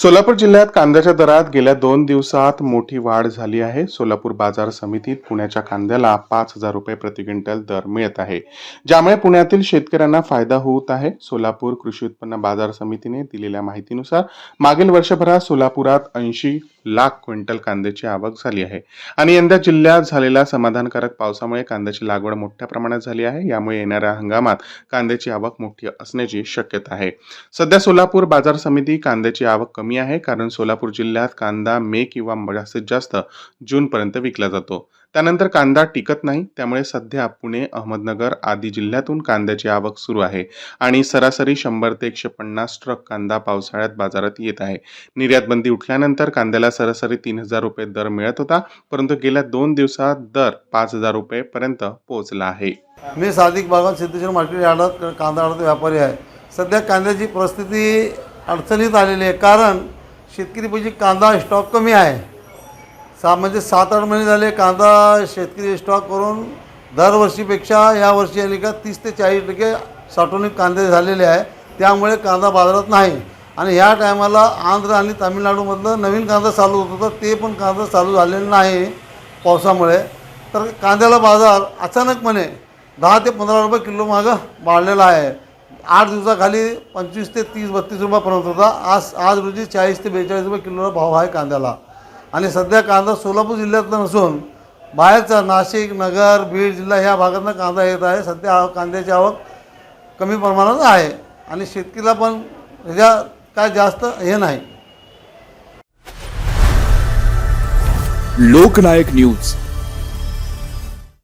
सोलापूर जिल्ह्यात कांद्याच्या दरात गेल्या दोन दिवसात मोठी वाढ झाली आहे. सोलापूर बाजार समितीत पुण्याच्या कांद्याला पाच हजार रुपये प्रति क्विंटल दर मिळत आहे. ज्यामुळे पुण्यातील शेतकऱ्यांना फायदा होत आहे. सोलापूर कृषी उत्पन्न बाजार समितीने दिलेल्या माहितीनुसार मागील वर्षभरात सोलापुरात ऐंशी लाख क्विंटल कांद्याची आवक झाली आहे. आणि यंदा जिल्ह्यात झालेल्या समाधानकारक पावसामुळे कांद्याची लागवड मोठ्या प्रमाणात झाली आहे. यामुळे येणाऱ्या हंगामात कांद्याची आवक मोठी असण्याची शक्यता आहे. सध्या सोलापूर बाजार समिती कांद्याची आवक कमी कमी आहे कारण सोलापूर जिल्ह्यात कांदा मे किंवा जास्तीत जास्त जूनपर्यंत विकला जातो. त्यानंतर कांदा टिकत नाही त्यामुळे सध्या पुणे अहमदनगर आदी जिल्ह्यातून कांद्याची आवक सुरू आहे आणि सरासरी शंभर ते एकशे पन्नास ट्रक कांदा पावसाळ्यात बाजारात येत आहे. निर्यात बंदी उठल्यानंतर कांद्याला सरासरी तीन हजार रुपये दर मिळत होता परंतु गेल्या दोन दिवसात दर पाच हजार रुपये पर्यंत पोहोचला आहे. मी सादिक बागात सिद्धेश्वर मार्केट यार्डात कांदा आडत व्यापारी आहे. सध्या कांद्याची परिस्थिती अडचणीत आलेली आहे. कारण शेतकरी पैकी कांदा स्टॉक कमी आहे. सा म्हणजे सात आठ महिने झाले कांदा शेतकरी स्टॉक करून दरवर्षीपेक्षा यावर्षी आणि का तीस ते चाळीस टक्के साठवणूक कांदे झालेले आहे. त्यामुळे कांदा बाजारात नाही. आणि ह्या टायमाला आंध्र आणि तामिळनाडूमधलं नवीन कांदा चालू होत होता ते पण कांदा चालू झालेलं नाही पावसामुळे. तर कांद्याला बाजार अचानकपणे दहा ते पंधरा रुपये किलो मागं वाढलेला आहे. आठ दिवसाखाली पंचवीस ते तीस बत्तीस रुपयापर्यंत होता. आज आज रोजी चाळीस ते बेचाळीस रुपये किलोला भाव आहे कांद्याला. आणि सध्या कांदा सोलापूर जिल्ह्यातला नसून बाहेरचा नाशिक नगर बीड जिल्हा ह्या भागातनं कांदा येत आहे. सध्या आव- कांद्याची आवक कमी प्रमाणात आहे. आणि शेतकीला पण ह्याच्या काय जास्त हे नाही. लोकनायक न्यूज.